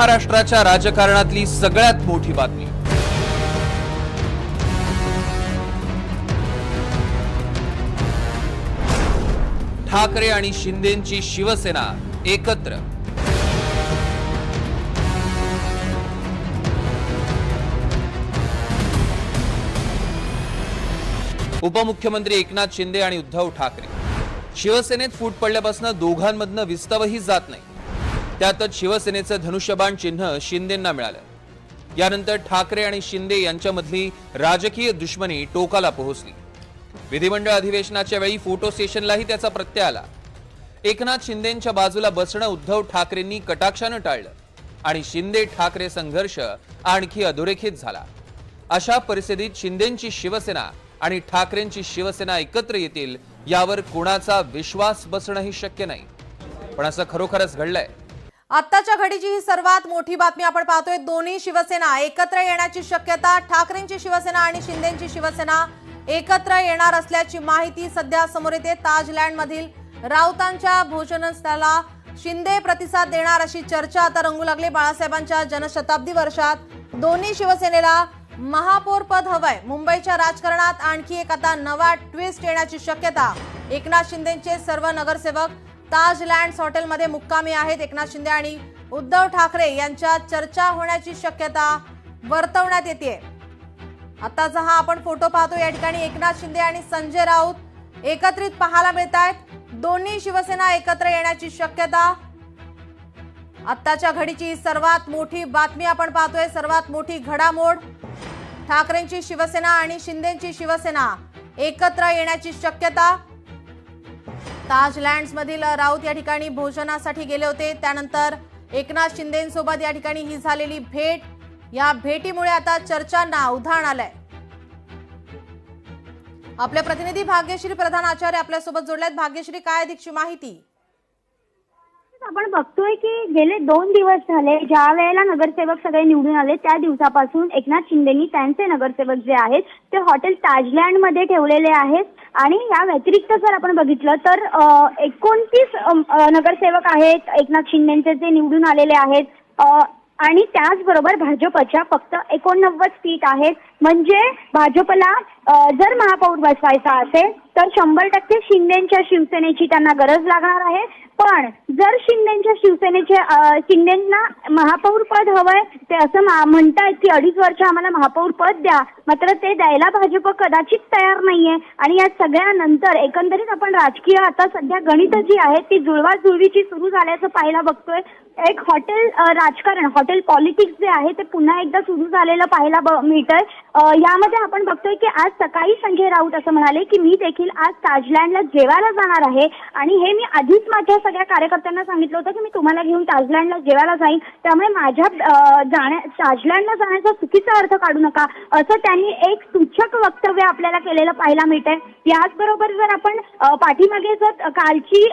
महाराष्ट्राच्या राजकारणातली सगळ्यात मोठी बातमी. ठाकरे आणि शिंदेची शिवसेना एकत्र. उपमुख्यमंत्री एकनाथ शिंदे आणि उद्धव ठाकरे. शिवसेनेत फूट पडल्यापासून दोघांमधनं विस्तवही जात नाही. त्यातच शिवसेनेचं धनुष्यबाण चिन्ह शिंदेंना मिळालं. यानंतर ठाकरे आणि शिंदे यांच्यामधली राजकीय दुश्मनी टोकाला पोहोचली. विधिमंडळ अधिवेशनाच्या वेळी फोटो सेशनलाही त्याचा प्रत्यय आला. एकनाथ शिंदेच्या बाजूला बसणं उद्धव ठाकरेंनी कटाक्षानं टाळलं आणि शिंदे ठाकरे संघर्ष आणखी अधोरेखित झाला. अशा परिस्थितीत शिंदेची शिवसेना आणि ठाकरेंची शिवसेना एकत्र येतील यावर कोणाचा विश्वास बसणंही शक्य नाही. पण असं खरोखरच घडलंय. आत्ताच्या घडीची ही सर्वात मोठी बातमी आपण पाहतोय. दोन्ही शिवसेना एकत्र येण्याची शक्यता ठाकरेंची शिवसेना आणि शिंदेची शिवसेना एकत्र येणार असल्याची माहिती सध्या समोर येते. ताजलँड मधील राऊतांच्या भोजनस्थळाला शिंदे प्रतिसाद देणार अशी चर्चा आता रंगू लागली. बाळासाहेबांच्या जनशताब्दी वर्षात दोन्ही शिवसेनेला महापौर पद हवंय. मुंबईच्या राजकारणात आणखी एक आता नवा ट्विस्ट येण्याची शक्यता. एकनाथ शिंदेचे सर्व नगरसेवक ताज लँड्स हॉटेलमध्ये मुक्कामी आहेत एकनाथ शिंदे आणि उद्धव ठाकरे यांच्यात चर्चा होण्याची शक्यता वर्तवण्यात येते आताचा हा आपण फोटो पाहतो. या ठिकाणी एकनाथ शिंदे आणि संजय राऊत एकत्रित पाहायला मिळत आहेत दोन्ही शिवसेना एकत्र येण्याची शक्यता. आत्ताच्या घडीची सर्वात मोठी बातमी आपण पाहतोय. सर्वात मोठी घडामोड. ठाकरेंची शिवसेना आणि शिंदेची शिवसेना एकत्र येण्याची शक्यता. ताज लँड्समधील राऊत या ठिकाणी भोजनासाठी गेले होते. त्यानंतर एकनाथ शिंदेसोबत या ठिकाणी ही झालेली भेट. या भेटीमुळे आता चर्चांना उधाण आलंय. आपल्या प्रतिनिधी भाग्यश्री प्रधान आचार्य आपल्यासोबत जोडल्यात भाग्यश्री काय अधिकची माहिती? आपण बघतोय की गेले दोन दिवस झाले ज्या वेळेला नगरसेवक सगळे निवडून आले त्या दिवसापासून एकनाथ शिंदेनी त्यांचे नगरसेवक जे आहेत ते हॉटेल ताजलँडमध्ये ठेवलेले आहेत. आणि या व्यतिरिक्त जर आपण बघितलं तर एकोणतीस नगरसेवक आहेत एकनाथ शिंदेचे जे निवडून आलेले आहेत. आणि त्याचबरोबर भाजपच्या फक्त एकोणनव्वद सीट आहेत. म्हणजे भाजपला जर महापौर बसवायचा असेल तर शंभर टक्के शिंदेच्या शिवसेनेची त्यांना गरज लागणार आहे. पण जर शिंदेच्या शिवसेनेचे शिंदेना महापौर पद हवंय ते असं म्हणतायत की अडीच वर्ष आम्हाला महापौर पद द्या मात्र ते द्यायला भाजप कदाचित तयार नाहीये. आणि या सगळ्यानंतर एकंदरीत आपण राजकीय आता सध्या गणित जी आहेत ती जुळवाजुळवीची सुरू झाल्याचं पाहायला बघतोय. एक हॉटेल राजकारण हॉटेल पॉलिटिक्स जे आहे ते पुन्हा एकदा सुरू झालेलं पाहायला मिळतंय. यामध्ये आपण बघतोय की आज सकाळी संजय राऊत असं म्हणाले की मी देखील आज ताजलँडला जेवायला जाणार आहे. आणि हे मी आधीच माझ्या सगळ्या कार्यकर्त्यांना सांगितलं होतं की मी तुम्हाला घेऊन ताजलँडला जेवायला जाईन. त्यामुळे माझ्या जाण्या ताजलँडला जाण्याचा चुकीचा अर्थ काढू नका. असं त्यांनी एक सूचक वक्तव्य आपल्याला केलेलं पाहायला मिळतंय. याचबरोबर जर आपण पाठीमागे जर कालची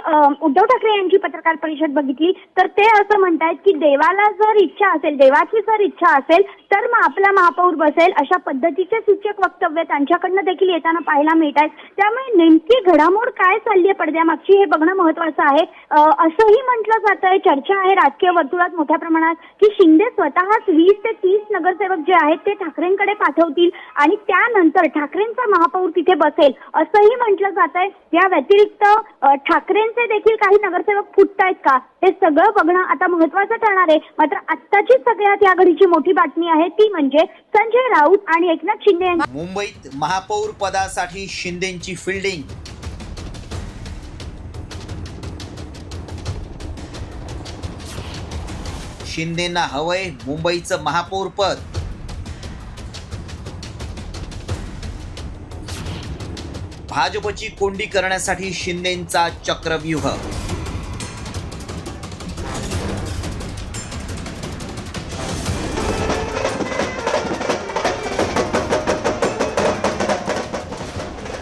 उद्धव ठाकरे यांची पत्रकार परिषद बघितली तर ते असं म्हणतायत की देवाला जर इच्छा असेल देवाची जर इच्छा असेल तर मग आपला महापौर बसेल अशा पद्धतीचे सूचक वक्तव्य त्यांच्याकडनं देखील येताना पाहायला मिळत आहेत त्यामुळे नेमकी घडामोड काय चालली आहे पडद्यामागची हे बघणं महत्वाचं आहे. असंही म्हटलं जात आहे चर्चा आहे राजकीय वर्तुळात मोठ्या प्रमाणात की शिंदे स्वतःच वीस ते तीस नगरसेवक जे आहेत ते ठाकरेंकडे पाठवतील आणि त्यानंतर ठाकरेंचा महापौर तिथे बसेल असंही म्हटलं जात आहे या व्यतिरिक्त ठाकरेंचे देखील काही नगरसेवक फुटतायत का? हे सगळं बघणं आता महत्वाचं ठरणार आहे. मात्र आत्ताची सगळ्यात या घडीची मोठी बातमी आहे ती म्हणजे संजय राऊत आणि एकनाथ शिंदे यांची मुंबईत महापौर पदासाठी शिंदेची फिल्डिंग शिंदेना हवंय मुंबईचं महापौरपद भाजपची कोंडी करण्यासाठी शिंदेचा चक्रव्यूह.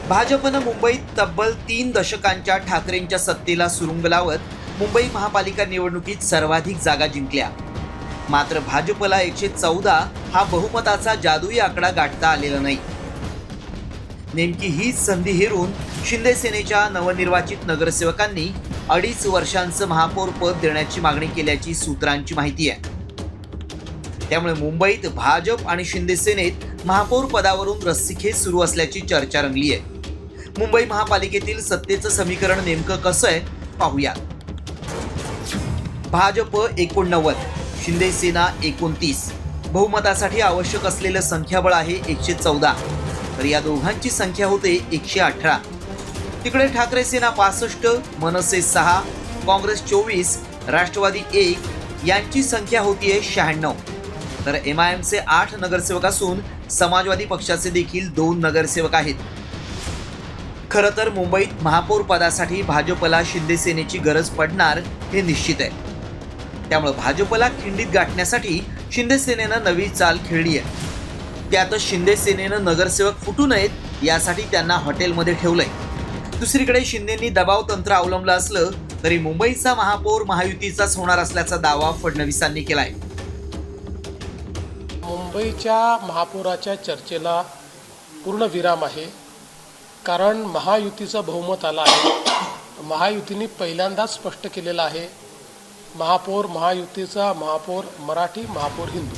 भाजपनं मुंबईत तब्बल तीन दशकांच्या ठाकरेंच्या सत्तेला सुरुंग लावत मुंबई महापालिका निवडणुकीत सर्वाधिक जागा जिंकल्या. मात्र भाजपला एकशे चौदा हा बहुमताचा जादुई आकडा गाठता आलेला नाही. नेमकी हीच संधी हेरून शिंदे सेनेच्या नवनिर्वाचित नगरसेवकांनी अडीच वर्षांचं महापौर पद देण्याची मागणी केल्याची सूत्रांची माहिती आहे. त्यामुळे मुंबईत भाजप आणि शिंदे सेनेत महापौर पदावरून रस्सीखेच सुरू असल्याची चर्चा रंगली आहे. मुंबई महापालिकेतील सत्तेचं समीकरण नेमकं कसं आहे पाहूया भाजप एकोणनव्वद शिंदे सेना एकोणतीस. बहुमतासाठी आवश्यक असलेलं संख्याबळ आहे एकशे चौदा. तर या दोघांची संख्या होते एकशे अठरा. तिकडे ठाकरे सेना पासष्ट मनसे सहा काँग्रेस चोवीस राष्ट्रवादी एक यांची संख्या होतीये शहाण्णव. तर एम आय एमचे आठ नगरसेवक असून समाजवादी पक्षाचे देखील दोन नगरसेवक आहेत. खरं तर मुंबईत महापौर पदासाठी भाजपला शिंदेसेनेची गरज पडणार हे निश्चित आहे. त्यामुळे भाजपला खिंडीत गाठण्यासाठी शिंदेसेनेनं नवी चाल खेळली आहे. त्यातच शिंदेसेनेनं नगरसेवक फुटू नयेत यासाठी त्यांना हॉटेलमध्ये ठेवलंय. दुसरीकडे शिंदेंनी दबाव तंत्र अवलंबलं असलं तरी मुंबईचा महापौर महायुतीचाच होणार असल्याचा दावा फडणवीसांनी केलाय. मुंबईच्या महापौराच्या चर्चेला पूर्ण विराम आहे. कारण महायुतीचं बहुमत आलं आहे. महायुतीने पहिल्यांदाच स्पष्ट केलेलं आहे महापौर महायुतीचा महापौर मराठी महापौर हिंदू.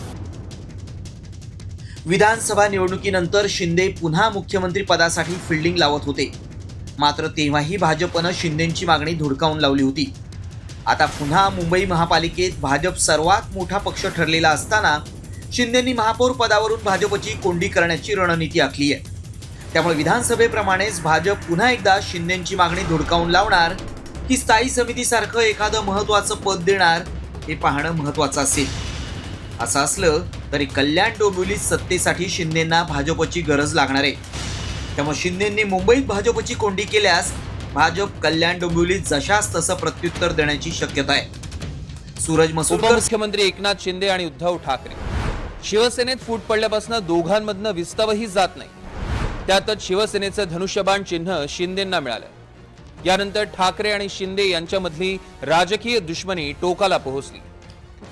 विधानसभा निवडणुकीनंतर शिंदे पुन्हा मुख्यमंत्री पदासाठी फिल्डिंग लावत होते. मात्र तेव्हाही भाजपनं शिंदेंची मागणी धुडकावून लावली होती. आता पुन्हा मुंबई महापालिकेत भाजप सर्वात मोठा पक्ष ठरलेला असताना शिंदेंनी महापौर पदावरून भाजपची कोंडी करण्याची रणनीती आखली आहे. त्यामुळे विधानसभेप्रमाणेच भाजप पुन्हा एकदा शिंदेंची मागणी धुडकावून लावणार की स्थायी समितीसारखं एखादं महत्त्वाचं पद देणार हे पाहणं महत्त्वाचं असेल. असं असलं तरी कल्याण डोंबिवलीत सत्तेसाठी शिंदेंना भाजपची गरज लागणार आहे. त्यामुळे शिंदेंनी मुंबईत भाजपची कोंडी केल्यास भाजप कल्याण डोंबिवलीत जशास तसं प्रत्युत्तर देण्याची शक्यता आहे. सूरज मसूरकर मुख्यमंत्री एकनाथ शिंदे आणि उद्धव ठाकरे. शिवसेनेत फूट पडल्यापासून दोघांमधनं विस्तवही जात नाही. त्यातच शिवसेनेचं धनुष्यबाण चिन्ह शिंदेंना मिळालं. यानंतर ठाकरे आणि शिंदे यांच्यामधली राजकीय दुश्मनी टोकाला पोहोचली.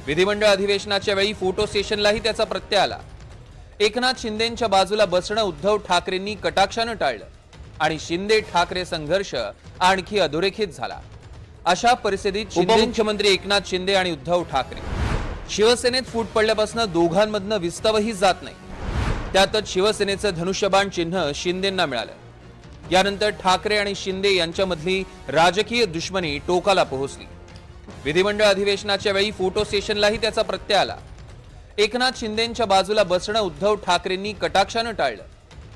विधिमंडळ अधिवेशनाच्या वेळी फोटो स्टेशनलाही त्याचा प्रत्यय आला. एकनाथ शिंदेंच्या बाजूला बसणं उद्धव ठाकरेंनी कटाक्षानं टाळलं आणि शिंदे ठाकरे संघर्ष आणखी अधोरेखित झाला. अशा परिस्थितीत उपमुख्यमंत्री एकनाथ शिंदे आणि उद्धव ठाकरे. शिवसेनेत फूट पडल्यापासून दोघांमधनं विस्तवही जात नाही. त्यातच शिवसेनेचं धनुष्यबाण चिन्ह शिंदेंना मिळालं. यानंतर ठाकरे आणि शिंदे यांच्यामधली राजकीय दुश्मनी टोकाला पोहोचली. विधिमंडळ अधिवेशनाच्या वेळी फोटो सेशनलाही त्याचा प्रत्यय आला. एकनाथ शिंदेंच्या बाजूला बसणं उद्धव ठाकरेंनी कटाक्षानं टाळलं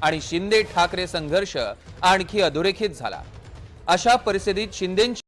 आणि शिंदे ठाकरे संघर्ष आणखी अधोरेखित झाला. अशा परिस्थितीत शिंदेची